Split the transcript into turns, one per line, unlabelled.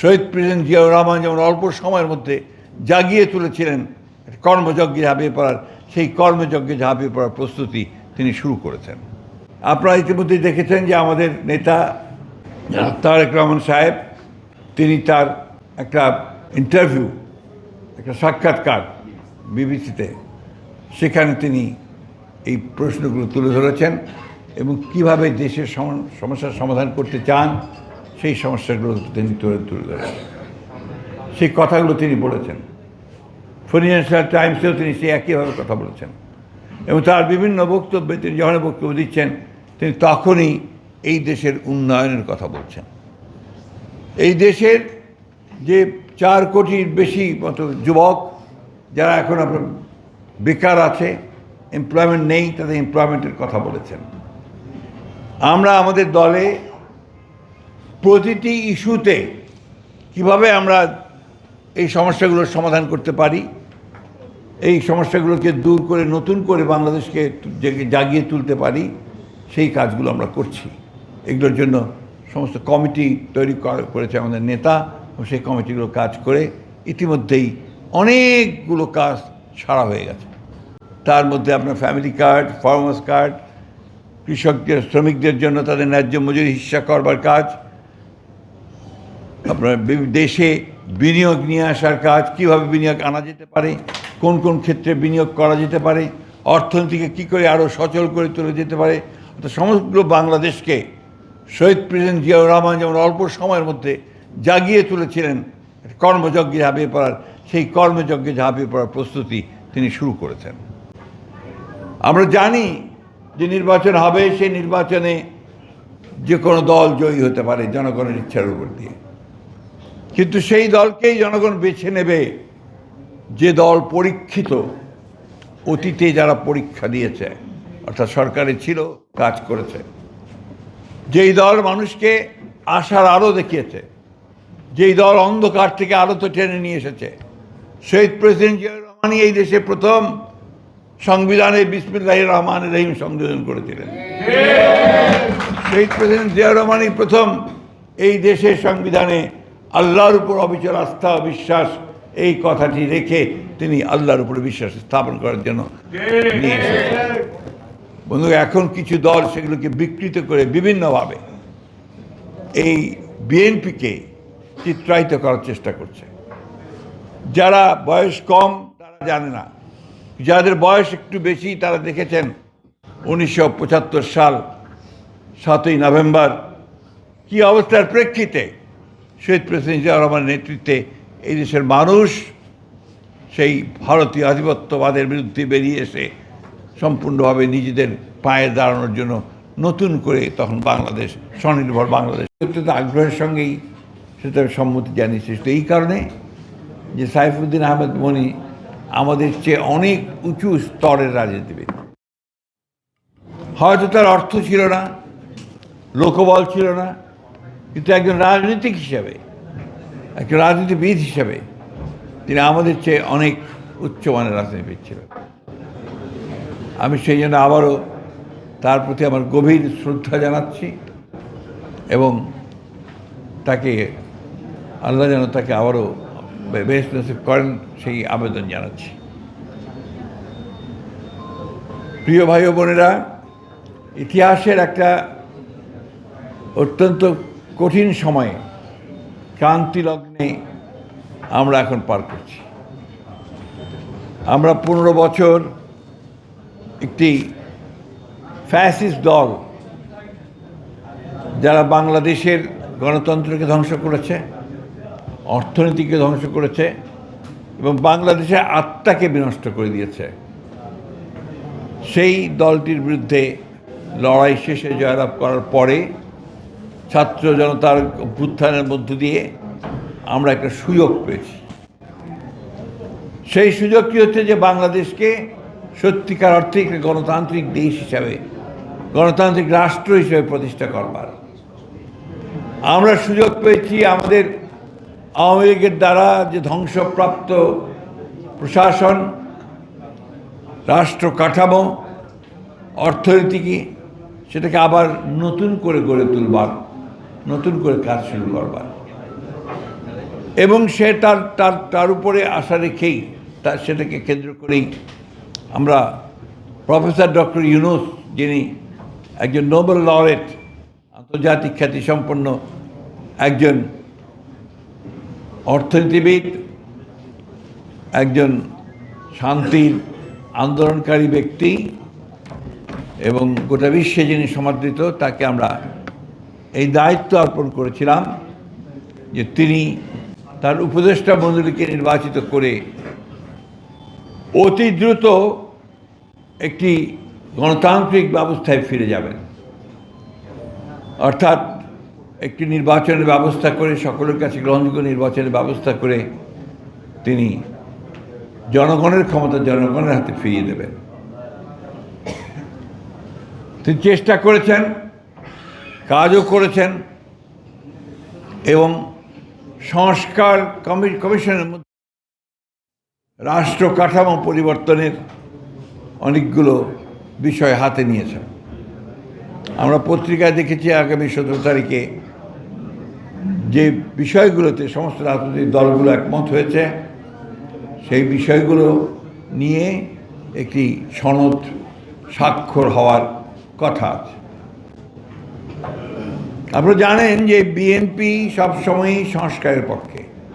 শহীদ president Ziaur Rahman যেমন অল্প সময়ের মধ্যে জাগিয়ে তুলেছিলেন কর্মযজ্ঞে ঝাঁপিয়ে পড়ার, সেই কর্মযজ্ঞে ঝাঁপিয়ে পড়ার প্রস্তুতি তিনি শুরু করেছেন। আপনারা ইতিমধ্যে দেখেছেন যে আমাদের নেতা তারেক রহমান সাহেব, তিনি তার একটা ইন্টারভিউ, একটা সাক্ষাৎকার বিবিসিতে, সেখানে তিনি এই প্রশ্নগুলো তুলে ধরেছেন এবং কীভাবে দেশের সমস্যার সমাধান করতে চান সেই সমস্যাগুলো তিনি তুলে তুলে ধরেন সেই কথাগুলো তিনি বলেছেন। ফিনান্সিয়াল টাইমসেও তিনি সেই একইভাবে কথা বলেছেন। এবং তার বিভিন্ন বক্তব্যে তিনি যখন বক্তব্য দিচ্ছেন, তিনি তখনই এই দেশের উন্নয়নের কথা বলছেন। এই দেশের যে চার কোটির বেশি মতো যুবক যারা এখন আপনার বেকার আছে এমপ্লয়মেন্ট নেই, তাদের এমপ্লয়মেন্টের কথা বলেছেন। আমরা আমাদের দলে প্রতিটি ইস্যুতে কীভাবে আমরা এই সমস্যাগুলোর সমাধান করতে পারি, এই সমস্যাগুলোকে দূর করে, নতুন করে বাংলাদেশকে জাগিয়ে তুলতে পারি, সেই কাজগুলো আমরা করছি। এগুলোর জন্য সমস্ত কমিটি তৈরি কর- করেছে আমাদের নেতা, এবং সেই কমিটিগুলো কাজ করে ইতিমধ্যেই অনেকগুলো কাজ সারা হয়ে গেছে। তার মধ্যে আপনার ফ্যামিলি কার্ড ফার্মার্স কার্ড, কৃষকদের, শ্রমিকদের জন্য তাদের ন্যায্য মজুরি হিস্সা করবার কাজ আপনার দেশে বিনিয়োগ নিয়ে আসার কাজ, কীভাবে বিনিয়োগ আনা যেতে পারে, কোন কোন ক্ষেত্রে বিনিয়োগ করা যেতে পারে, অর্থনীতিকে কি করে আরও সচল করে তোলা যেতে পারে, অর্থাৎ সমগ্র বাংলাদেশকে শহীদ প্রেসিডেন্ট জিয়াউর রহমান যেমন অল্প সময়ের মধ্যে জাগিয়ে তুলেছিলেন কর্মযজ্ঞে ঝাঁপিয়ে পড়ার, সেই কর্মযজ্ঞে ঝাঁপিয়ে পড়ার প্রস্তুতি তিনি শুরু করেছেন। আমরা জানি যে নির্বাচন হবে, সেই নির্বাচনে যে কোনো দল জয়ী হতে পারে জনগণের ইচ্ছার উপর দিয়ে। কিন্তু সেই দলকেই জনগণ বেছে নেবে। যে দল পরীক্ষিত অতীতে যারা পরীক্ষা দিয়েছে অর্থাৎ সরকারে ছিল কাজ করেছে। যেই দল মানুষকে আশার আলো দেখিয়েছে যেই দল অন্ধকার থেকে আলোতে টেনে নিয়ে এসেছে। শহীদ প্রেসিডেন্ট জিয়াউর রহমানই এই দেশে প্রথম সংবিধানে বিসমিল্লাহ রহমান রহিম সংযোজন করেছিলেন। শহীদ প্রেসিডেন্ট জিয়াউর রহমানই প্রথম এই দেশের সংবিধানে আল্লাহর উপর অবিচল আস্থা, বিশ্বাস, এই কথাটি রেখে তিনি আল্লাহর উপরে বিশ্বাস স্থাপন করার জন্য নিয়ে বন্ধু এখন কিছু দল সেগুলোকে বিকৃত করে বিভিন্নভাবে এই বিএনপিকে চিত্রায়িত করার চেষ্টা করছে। যারা বয়স কম, তারা জানে না। যাদের বয়স একটু বেশি, তারা দেখেছেন উনিশশো পঁচাত্তর সাল সাতই নভেম্বর কি অবস্থার প্রেক্ষিতে শহীদ প্রেসিডেন্ট জিয়া রহমানের নেতৃত্বে এই দেশের মানুষ সেই ভারতীয় আধিপত্যবাদের বিরুদ্ধে বেরিয়ে এসে সম্পূর্ণভাবে নিজেদের পায়ে দাঁড়ানোর জন্য নতুন করে তখন বাংলাদেশ, স্বনির্ভর বাংলাদেশ। অত্যন্ত আগ্রহের সঙ্গেই সেটা সম্মতি জানিয়েছে। তো এই কারণে যে সাইফুদ্দিন আহমেদ মনি আমাদের চেয়ে অনেক উঁচু স্তরের রাজনীতিবিদ। হয়তো তার অর্থ ছিল না, লোকবল ছিল না কিন্তু একজন রাজনীতিক হিসাবে, একজন রাজনীতিবিদ হিসাবে তিনি আমাদের চেয়ে অনেক উচ্চমানের রাজনীতিবিদ ছিলেন। আমি সেই জন্য আবারও তার প্রতি আমার গভীর শ্রদ্ধা জানাচ্ছি এবং তাকে, আল্লাহ যেন তাকে আবারও বেশ নসিব করেন সেই আবেদন জানাচ্ছি। প্রিয় ভাই বোনেরা, ইতিহাসের একটা অত্যন্ত কঠিন সময়ে ক্রান্তি লগ্নে আমরা এখন পার করছি। আমরা পনেরো বছর একটি ফ্যাসিস্ট দল যারা বাংলাদেশের গণতন্ত্রকে ধ্বংস করেছে, অর্থনীতিকে ধ্বংস করেছে এবং বাংলাদেশের আত্মাকে বিনষ্ট করে দিয়েছে। সেই দলটির বিরুদ্ধে লড়াই শেষে জয়লাভ করার পরে ছাত্র জনতার অভ্যুত্থানের মধ্য দিয়ে আমরা একটা সুযোগ পেয়েছি। সেই সুযোগটি হচ্ছে যে বাংলাদেশকে সত্যিকার অর্থে একটি গণতান্ত্রিক দেশ হিসাবে, গণতান্ত্রিক রাষ্ট্র হিসেবে প্রতিষ্ঠা করবার। আমরা সুযোগ পেয়েছি আমাদের আওয়ামী লীগের দ্বারা যে ধ্বংসপ্রাপ্ত প্রশাসন, রাষ্ট্র কাঠামো অর্থনীতিকে সেটাকে আবার নতুন করে গড়ে তুলবার নতুন করে কাজ শুরু করবার। এবং সে তার তার তার উপরে আশা রেখেই তার সেটাকে কেন্দ্র করেই আমরা প্রফেসর ডক্টর ইউনুস, যিনি একজন নোবেল লরেট, আন্তর্জাতিক খ্যাতিসম্পন্ন একজন অর্থনীতিবিদ, একজন শান্তির আন্দোলনকারী ব্যক্তি এবং গোটা বিশ্বে যিনি সমাদৃত, তাকে আমরা এই দায়িত্ব অর্পণ করেছিলাম যে তিনি তার উপদেষ্টা মণ্ডলীকে নির্বাচিত করে অতি দ্রুত একটি গণতান্ত্রিক ব্যবস্থায় ফিরে যাবেন। অর্থাৎ একটি নির্বাচনের ব্যবস্থা করে, সকলের কাছে গ্রহণযোগ্য নির্বাচনের ব্যবস্থা করে তিনি জনগণের ক্ষমতা জনগণের হাতে ফিরিয়ে দেবেন। তিনি চেষ্টা করেছেন কাজও করেছেন এবং সংস্কার কমি- কমিশনের মধ্যে রাষ্ট্র কাঠামো পরিবর্তনের অনেকগুলো বিষয় হাতে নিয়েছেন। আমরা পত্রিকায় দেখেছি আগামী সতেরো তারিখে যে বিষয়গুলোতে সমস্ত রাজনৈতিক দলগুলো একমত হয়েছে, সেই বিষয়গুলো নিয়ে একটি সনদ স্বাক্ষর হওয়ার কথা আছে। আপনারা জানেন যে বিএনপি সবসময়ই সংস্কারের পক্ষে।